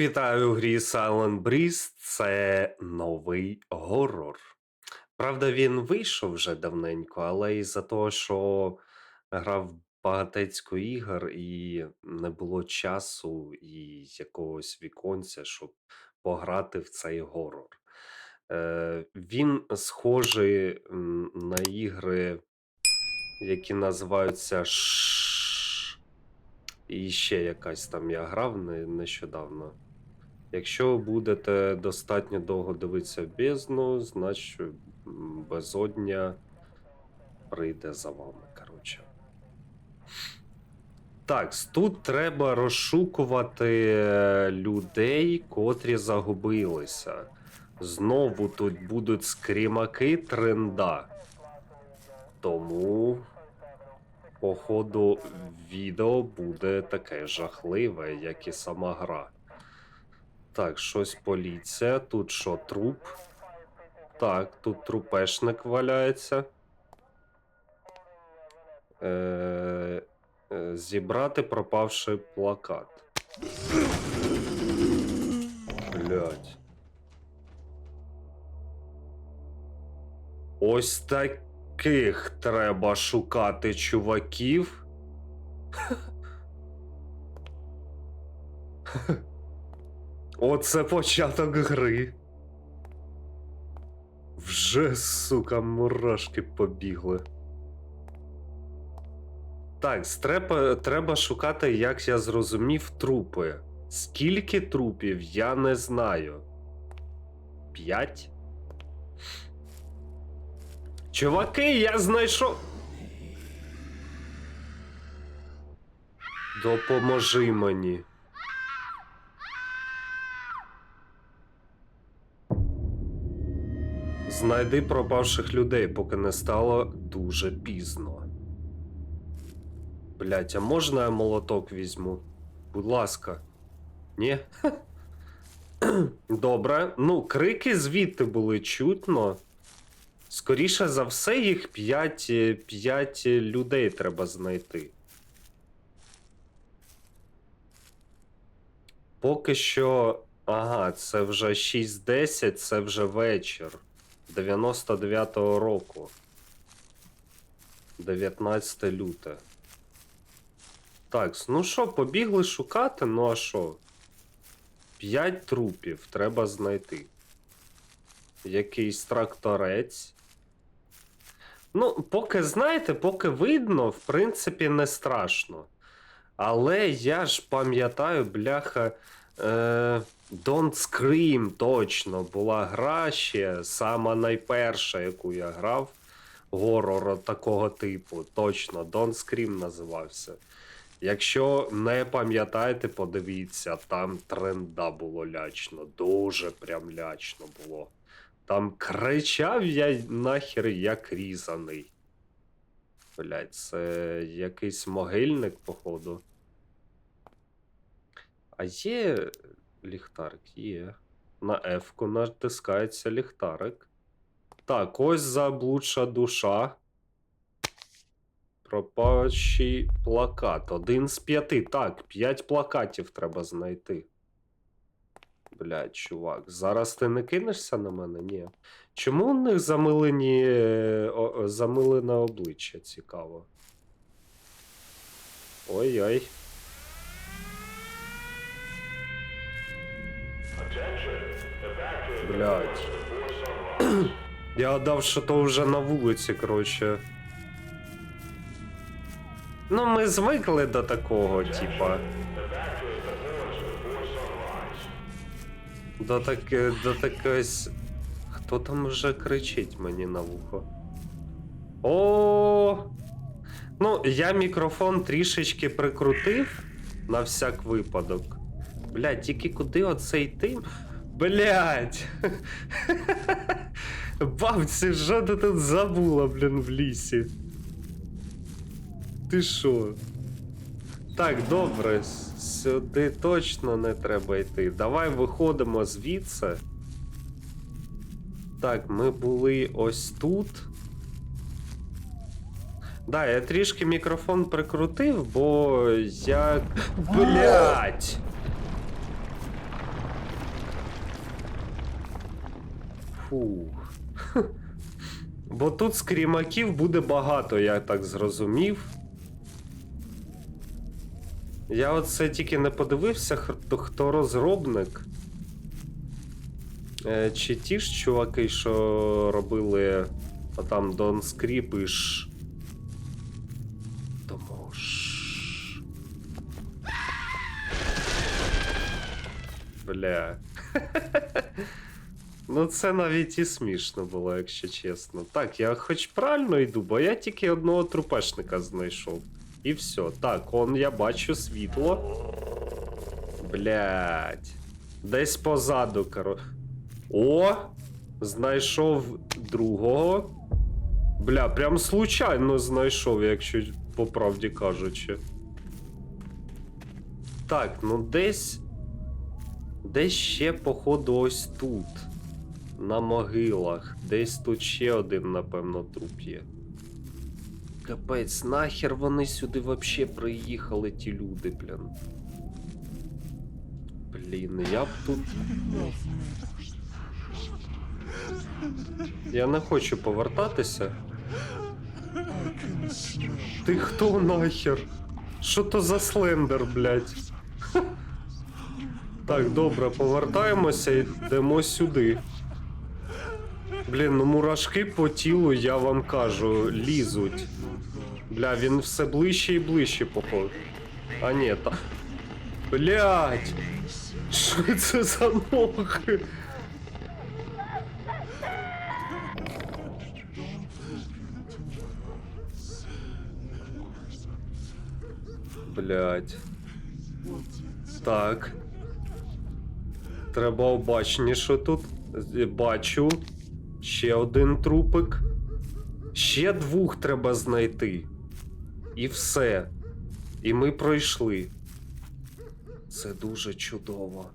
Вітаю у грі Silent Breeze. Це новий горор. Правда, він вийшов вже давненько, але із-за того, що грав багатецько ігор і не було часу і якогось віконця, щоб пограти в цей горор. Е, він схожий на ігри, які називаються Ш. І ще якась там я грав не- нещодавно. Якщо будете достатньо довго дивитися в бездну, значить безодня прийде за вами. Коротше. Так, тут треба розшукувати е, людей, котрі загубилися. Знову тут будуть скрімаки тренда. Тому, по ходу відео буде таке жахливе, як і сама гра. Так, щось поліція. Тут що, труп? Так, тут трупешник валяється. Е, е, зібрати пропавший плакат. Блять. Ось таких треба шукати чуваків. Оце початок гри. Вже, сука, мурашки побігли. Так, треба, треба шукати, як я зрозумів, трупи. Скільки трупів, я не знаю. П'ять? Чуваки, я знайшов. Допоможи мені. Знайди пропавших людей, поки не стало дуже пізно. Блять, а можна я молоток візьму? Будь ласка. Ні? Добре. Ну, крики звідти були чутно. Скоріше за все, їх 5, 5 людей треба знайти. Поки що. Ага, це вже 6.10, це вже вечір. 99-го року. 19 люте. Так, ну що, побігли шукати, ну а що? 5 трупів треба знайти. Якийсь тракторець. Ну, поки знаєте, поки видно, в принципі, не страшно. Але я ж пам'ятаю, бляха. Е, Don't Scream точно була гра ще, сама найперша, яку я грав. Горор такого типу. Точно, Don't Scream називався. Якщо не пам'ятаєте, подивіться, там тренда було лячно. Дуже прям лячно було. Там кричав я нахер як різаний. Блять, це якийсь могильник, походу. А є ліхтарик? Є. На F-ку натискається ліхтарик. Так, ось заблудша душа. Пропащий плакат. Один з п'яти. Так, п'ять плакатів треба знайти. Блядь, чувак, зараз ти не кинешся на мене? Ні. Чому у них замилені, замилене обличчя? Цікаво. Ой-ой. Блядь. Я гадав, що то вже на вулиці, коротше. Ну, ми звикли до такого, типа. До таке, до такось. Хто там вже кричить мені на вухо? О. Ну, я мікрофон трішечки прикрутив на всяк випадок. Блядь, тільки куди оце йти? Блядь. Бабці, що ти тут забула, блін, в лісі? Ти що? Так, добре, сюди точно не треба йти. Давай виходимо звідси. Так, ми були ось тут. Да, я трішки мікрофон прикрутив, бо я. Блять! Фух. Бо тут скрімаків буде багато, я так зрозумів. Я оце тільки не подивився, хто, розробник. Е, чи ті ж чуваки, що робили а там Don't Скріпиш. Тому ж. Бля. Ну, це навіть і смішно було, якщо чесно. Так, я хоч правильно йду, бо я тільки одного трупешника знайшов. І все. Так, он я бачу світло. Блять. Десь позаду, коро. О! Знайшов другого. Бля, прям случайно знайшов, якщо по правді кажучи. Так, ну десь. Десь ще, походу, ось тут. На могилах. Десь тут ще один, напевно, труп є. Капець, нахер вони сюди вообще приїхали, ті люди, блін. Блін, я б тут. Я не хочу повертатися. Ти хто нахер? Що то за слендер, блядь? Так, добре, повертаємося і йдемо сюди. Блін, ну мурашки по тілу, я вам кажу, лізуть. Бля, він все ближче і ближче, походу. А ні, та. Блять! Що це за ноги? Блять. Так. Треба обачніше тут. Бачу. Ще один трупик. Ще двох треба знайти. І все. І ми пройшли. Це дуже чудово.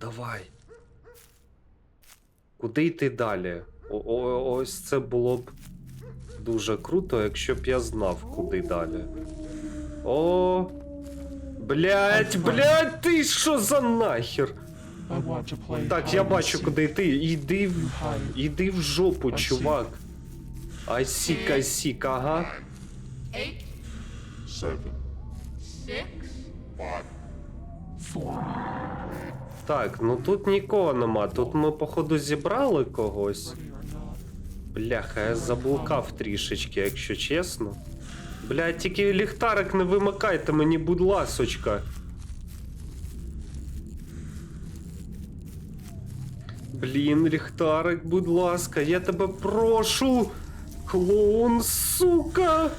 Давай. Куди йти далі? О- о- ось це було б дуже круто, якщо б я знав, куди далі. О. Блять, блять, ти що за нахер? Так, я бачу, куди йти. Іди в. Іди в жопу, чувак. Айсік, айсік, ага. eight, Seven, six, four, Так, ну тут нікого нема. Тут ми, походу, зібрали когось. Бляха, я заблукав трішечки, якщо чесно. Бля, тільки ліхтарик не вимикайте мені, будь ласочка. Блін, ліхтарик, будь ласка, я тебе прошу. Клоун, сука.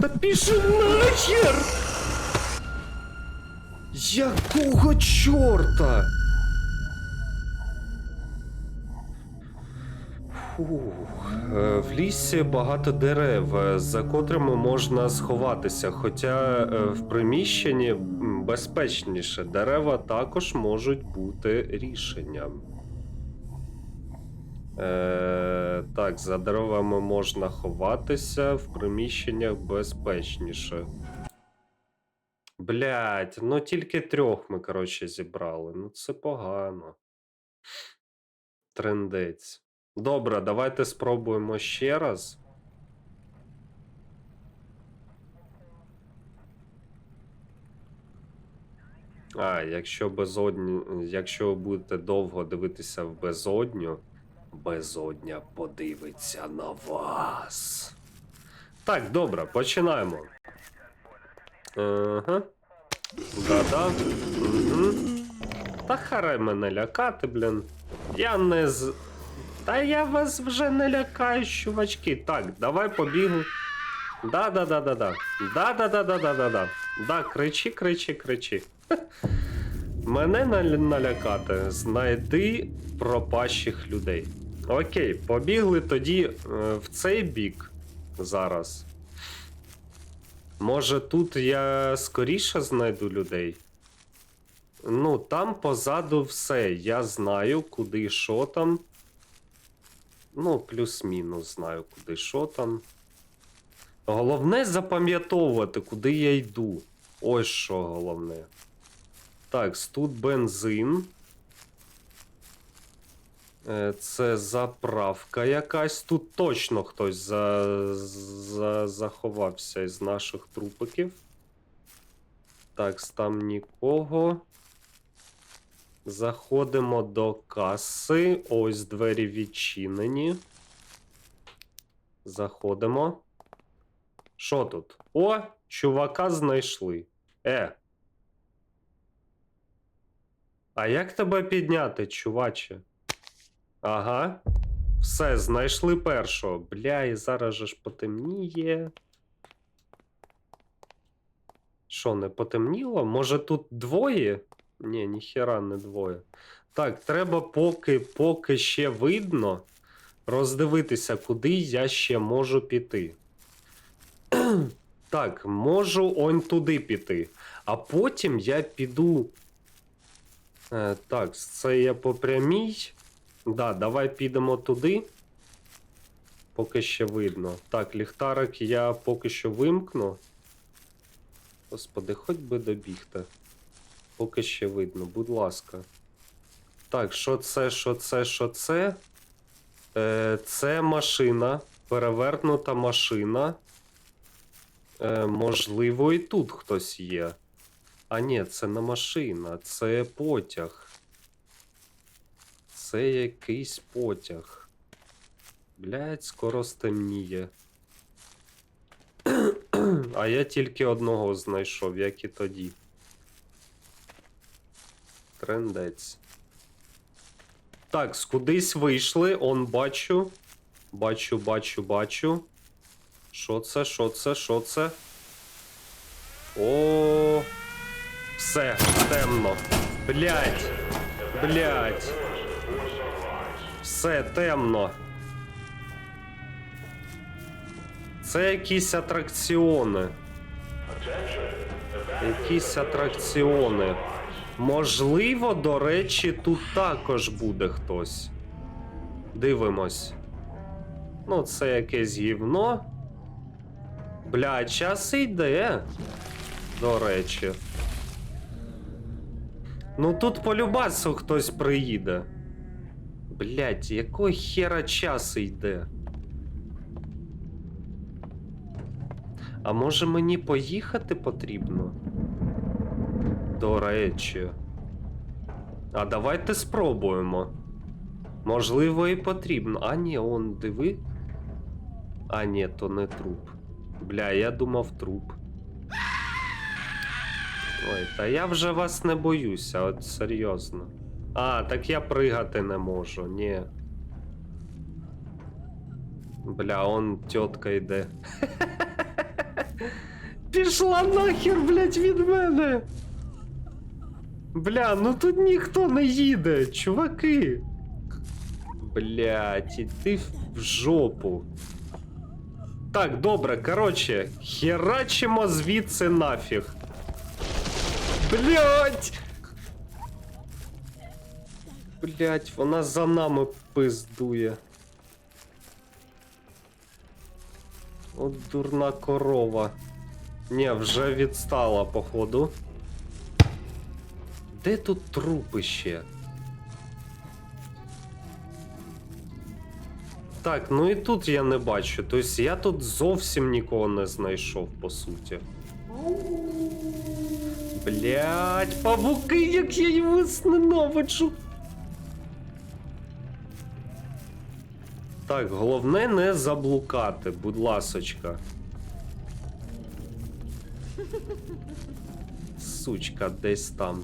Та піши нахер! Якого чорта? В лісі багато дерев, е, за котрими можна сховатися. Хоча е, в приміщенні безпечніше. Дерева також можуть бути рішенням. Е, так, за деревами можна ховатися, в приміщеннях безпечніше. Блять, ну тільки трьох ми, коротше, зібрали. Ну це погано. Трендець. Добре, давайте спробуємо ще раз. А, якщо безодню, якщо ви будете довго дивитися в безодню, безодня подивиться на вас. Так, добре, починаємо. Ага. Да-да. Угу. Та харай мене лякати, блін. Я не з. Та я вас вже не лякаю, чувачки. Так, давай побігли. Да-да-да-да-да. Да-да-да-да-да-да-да. Да, кричи, кричи, кричи. Мене налякати. Знайди пропащих людей. Окей, побігли тоді е, в цей бік зараз. Може, тут я скоріше знайду людей? Ну, там позаду все. Я знаю, куди що там. Ну, плюс-мінус знаю, куди що там. Головне запам'ятовувати, куди я йду. Ось що головне. Так, тут бензин. Е, Це заправка якась. Тут точно хтось за, за, заховався із наших трупиків. Так, там нікого. Заходимо до каси. Ось двері відчинені. Заходимо. Що тут? О, чувака знайшли. Е. А як тебе підняти, чуваче? Ага. Все, знайшли першого. Бля, і зараз же ж потемніє. Що, не потемніло? Може тут двоє? Ні, ніхера не двоє. Так, треба поки, поки ще видно роздивитися, куди я ще можу піти. так, можу он туди піти. А потім я піду. Е, так, це я по прямій. Да, давай підемо туди. Поки ще видно. Так, ліхтарик я поки що вимкну. Господи, хоч би добігти. Поки ще видно, будь ласка. Так, що це, що це, що це? Е, це машина. Перевернута машина. Е, можливо, і тут хтось є. А ні, це не машина, це потяг. Це якийсь потяг. Блять, скоро стемніє. а я тільки одного знайшов, як і тоді. Трендець. Так, скудись вийшли, он бачу. Бачу, бачу, бачу. Що це, що це, що це? О, все, темно. Блять. Блять. Все темно. Це якісь атракціони. Якісь атракціони. Можливо, до речі, тут також буде хтось. Дивимось. Ну, це якесь гівно. Бля, час йде. До речі. Ну тут по любасу хтось приїде. Блять, якого хера час йде? А може мені поїхати потрібно? До речі. А давайте спробуємо. Можливо, і потрібно. А ні, он диви. А ні, то не труп. Бля, я думав труп. Ой, та я вже вас не боюся, от серйозно. А, так я пригати не можу, ні. Бля, он тітка йде. Пішла нахер, блядь, від мене. Бля, ну тут ніхто не їде, чуваки. Блять, іди в жопу. Так, добре, короче, херачимо звідси нафіг. Блять! Блять, вона за нами пиздує. От дурна корова. Ні, вже відстала, походу. Де тут трупи ще? Так, ну і тут я не бачу. Тобто я тут зовсім нікого не знайшов, по суті. Блять, павуки, як я його ненавиджу. Так, головне не заблукати, будь ласочка. Сучка, десь там.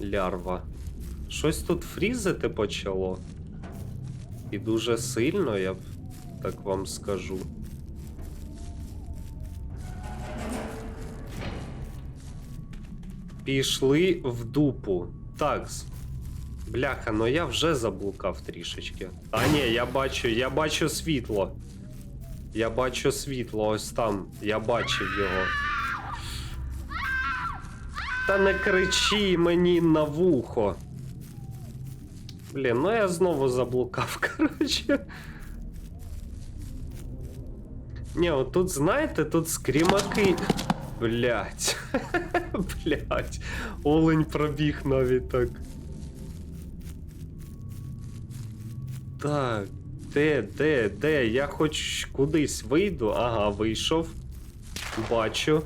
Лярва. Щось тут фрізити почало. І дуже сильно, я так вам скажу. Пішли в дупу. Так. Бляха, ну я вже заблукав трішечки. А ні, я бачу, я бачу світло. Я бачу світло, ось там. Я бачив його. Та не кричи мені на вухо. Блін, ну я знову заблукав, коротше. Ні, тут, знаєте, тут скрімаки. Блять. Блять, олень пробіг навіть так. Так, де, де, де? Я хоч кудись вийду. Ага, вийшов. Бачу.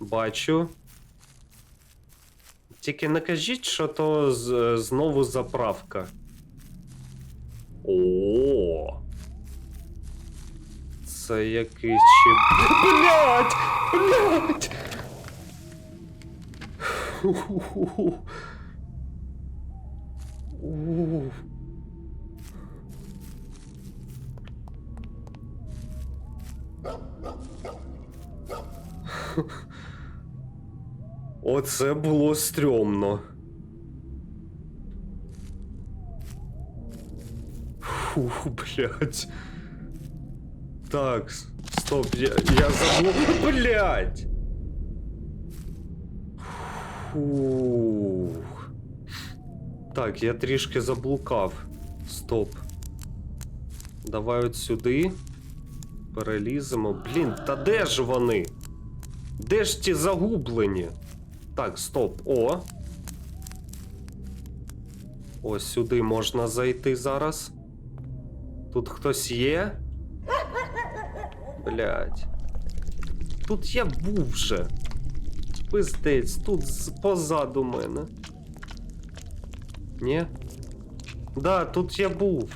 Бачу. Тільки не кажіть, що то з, знову заправка. О. Це якийсь ще. Блять! Блять! Ух. Оце було стрьомно. Фух, блядь. Так, стоп, я, я забыл. Блядь! Фух. Так, я трішки заблукав. Стоп. Давай от сюди. Переліземо. Блін, та де ж вони? Де ж ті загублені? Так, стоп. О. Ось сюди можна зайти зараз. Тут хтось є? Блять. Тут я був вже. Пиздець, тут позаду мене. Ні? Да, тут я був.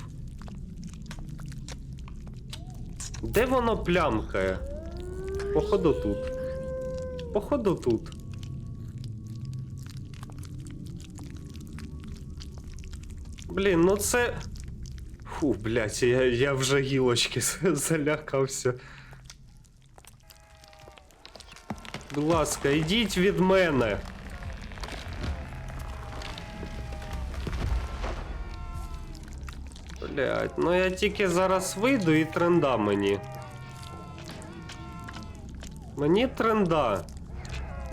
Де воно плямкає? Походу тут. Походу тут. Блін, ну це. Фу, блядь, я, я вже гілочки залякався. Будь ласка, йдіть від мене. Блядь, ну я тільки зараз вийду і тренда мені. Мені тренда.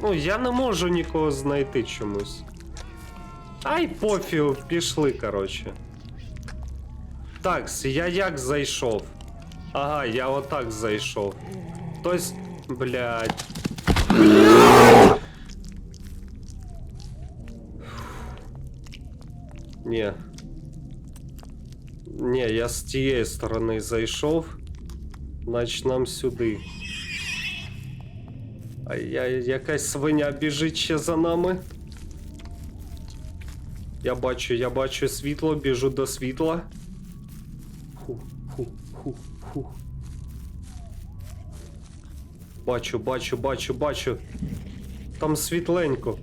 Ну, я не можу нікого знайти чомусь. Ай, пофіг, пішли, коротше. Так, я як зайшов? Ага, я отак зайшов. Хтось. Блядь. Ні. Ні, я з тієї сторони зайшов. Значить нам сюди. А я, якась свиня біжить ще за нами. Я бачу, я бачу світло, біжу до світла. Ху, ху, ху, ху. Бачу, бачу, бачу, бачу. Там світленько.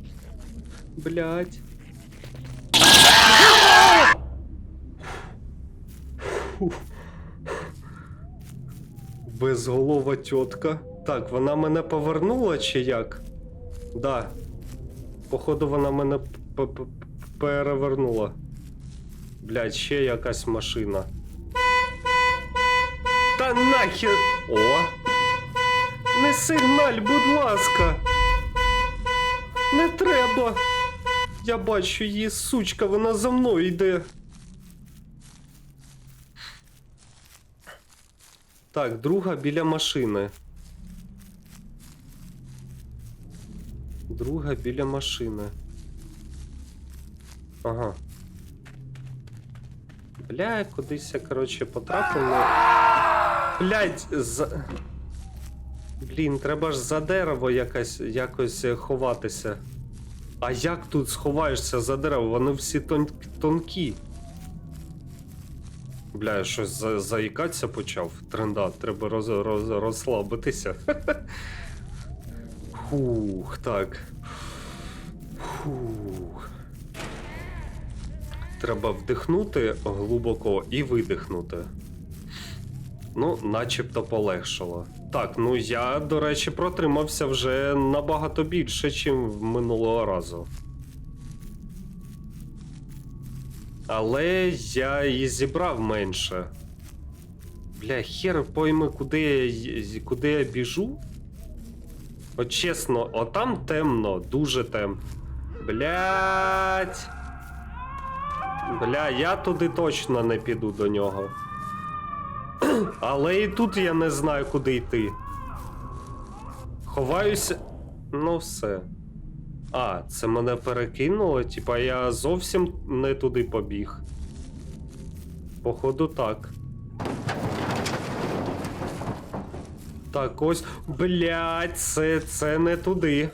Блять. Безголова тітка. Так, вона мене повернула чи як? Да. Походу, вона мене п- п- перевернула. Блять, ще якась машина. Та нахер. О! Не сигналь, будь ласка. Не треба. Я бачу її, сучка, вона за мною йде. Так, друга біля машини. Друга біля машини. Ага. Бля, кудись я, коротше, потрапив на. Блять, за. Блін, треба ж за дерево якось, якось е, ховатися. А як тут сховаєшся за дерево? Вони всі тон... тонкі. Бля, я щось за... заїкатися почав. Тренда, треба роз... Роз... розслабитися. Фух, так. Фух. Треба вдихнути глибоко і видихнути. Ну, начебто полегшало. Так, ну я, до речі, протримався вже набагато більше, ніж минулого разу. Але я і зібрав менше. Бля, хер пойми, куди я, куди я біжу. От чесно, отам темно, дуже темно. Блять. Бля, я туди точно не піду до нього. Але і тут я не знаю, куди йти. Ховаюся. Ну, все. А, це мене перекинуло, типа я зовсім не туди побіг. Походу, так. Так, ось. Блять, це, це не туди.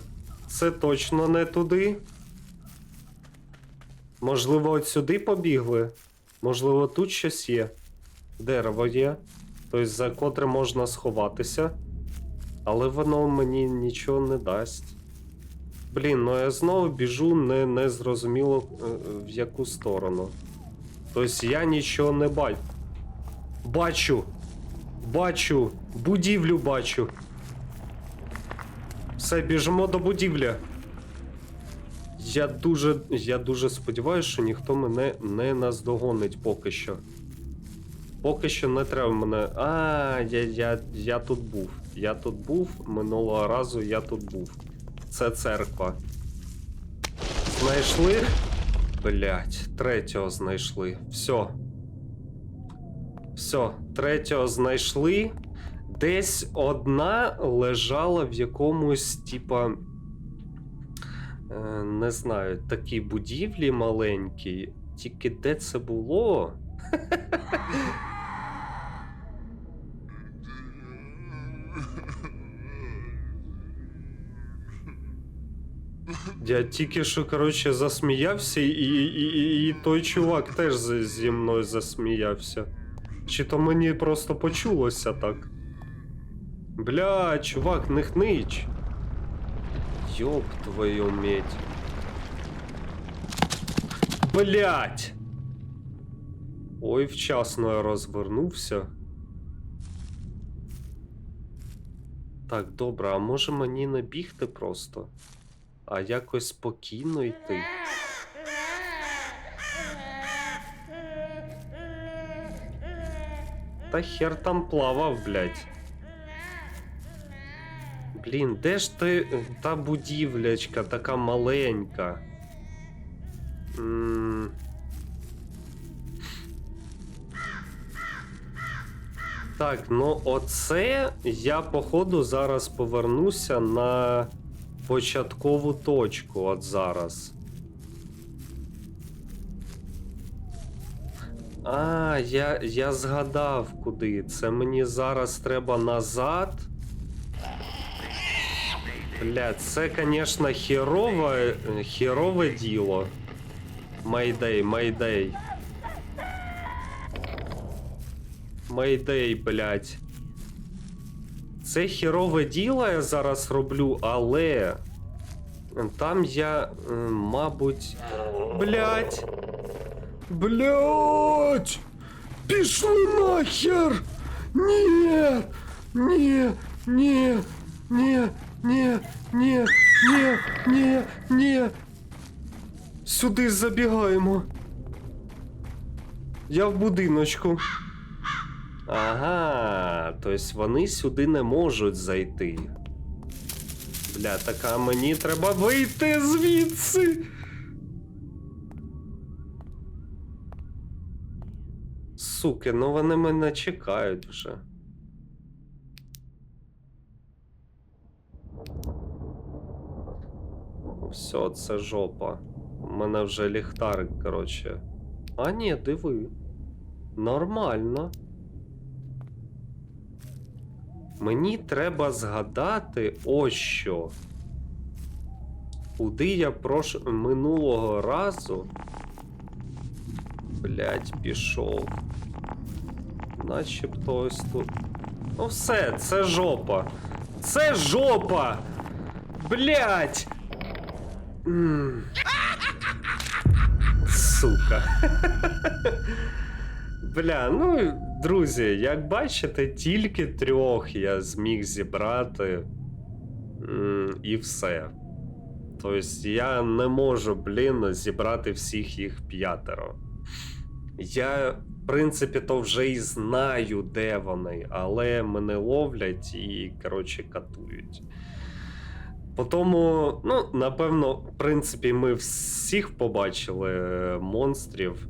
Це точно не туди. Можливо, от сюди побігли. Можливо, тут щось є. Дерево є. Тобто, за котре можна сховатися. Але воно мені нічого не дасть. Блін, ну я знову біжу не, не зрозуміло е, в яку сторону. Тобто я нічого не бачу. Бачу! Бачу! Будівлю бачу. Все, біжимо до будівлі. Я дуже. Я дуже сподіваюся, що ніхто мене не наздогонить поки що. Поки що не треба мене. А, я, я, я тут був. Я тут був. Минулого разу я тут був. Це церква. Знайшли? Блять, третього знайшли. Все. Все, третього знайшли. Десь одна лежала в якомусь, типа. Е, Не знаю, такій будівлі маленькій. Тільки де це було? Я тільки що, коротше, засміявся, і, і, і, і той чувак теж зі мною засміявся. Чи то мені просто почулося так? Бля, чувак, не хнич. Ёб твою медь. Блять! Ой, вчасно я розвернувся. Так, добре, а може мені не бігти просто? А якось спокійно йти. Та хер там плавав, блядь. Блін, де ж ти е, та будівлячка така маленька? М. Так, ну оце я походу зараз повернуся на початкову точку от зараз. А, я, я згадав куди. Це мені зараз треба назад. Бля, це, звісно, херове, херове діло. Майдей, майдей. Майдей, блядь. Це херове діло я зараз роблю, але. Там я, е, мабуть. Блять. Блять! Пішли нахер! Ні! Ні! Ні! Ні! Ні! Ні! Ні! Ні! Ні! Сюди забігаємо. Я в будиночку. Ага, тобто вони сюди не можуть зайти. Бля, така мені треба вийти звідси. Суки, ну вони мене чекають вже. Все, це жопа. У мене вже ліхтарик, коротше. А ні, диви. Нормально. Мені треба згадати ось що. Куди я прош... минулого разу. Блять, пішов. Начебто ось тут. Ну все, це жопа. Це жопа! Блять! Сука. Бля, ну, друзі, як бачите, тільки трьох я зміг зібрати. І все. Тобто я не можу, блін, зібрати всіх їх п'ятеро. Я, в принципі, то вже і знаю, де вони, але мене ловлять і, коротше, катують. По тому, ну, напевно, в принципі, ми всіх побачили е, монстрів.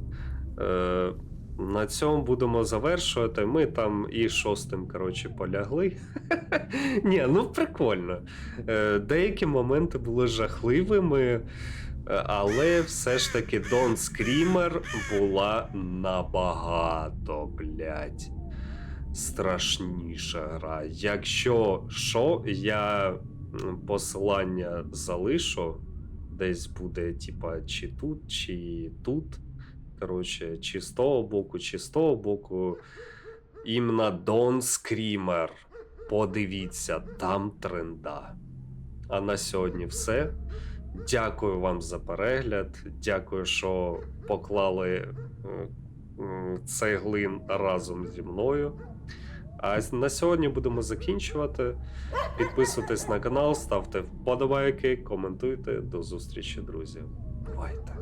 Е, На цьому будемо завершувати. Ми там і шостим, коротше, полягли. Ні, ну прикольно. Е, Деякі моменти були жахливими, е, але все ж таки Дон Скрімер була набагато, блядь, страшніша гра. Якщо що, я посилання залишу. Десь буде, типа, чи тут, чи тут. Коротше, чи з того боку, чи з того боку. Іменно Дон Скрімер. Подивіться, там тренда. А на сьогодні все. Дякую вам за перегляд. Дякую, що поклали е, м, цеглин разом зі мною. А на сьогодні будемо закінчувати. Підписуйтесь на канал, ставте вподобайки, коментуйте. До зустрічі, друзі. Бувайте!